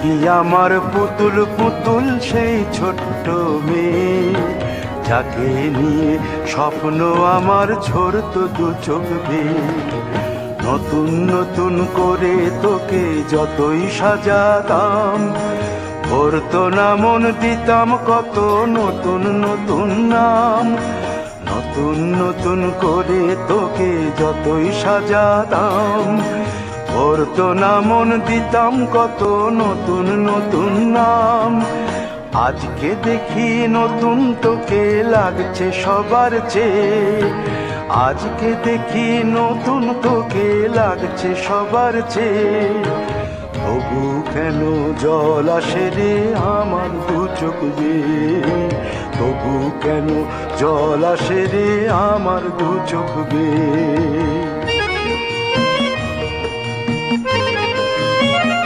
কি আমার পুতুল পুতুল সেই ছোট্ট মেয়ে যাকে নিয়ে স্বপ্ন আমার ঝরত দু চোখ। নতুন নতুন করে তোকে যতই সাজাতাম, ভরতো না মন দিতাম কত নতুন নতুন নাম নতুন নতুন করে তোকে যতই সাজাতাম ভরতো না মন, দিতাম কত নতুন নতুন নাম আজকে দেখি নতুন তোকে লাগছে সবার চেয়ে আজকে দেখি নতুন তোকে লাগছে সবার চেয়ে তবু কেন জল আসে রে আমার দু চোখ? তবু কেন জল আসে রে আমার দু চোখ? Thank you.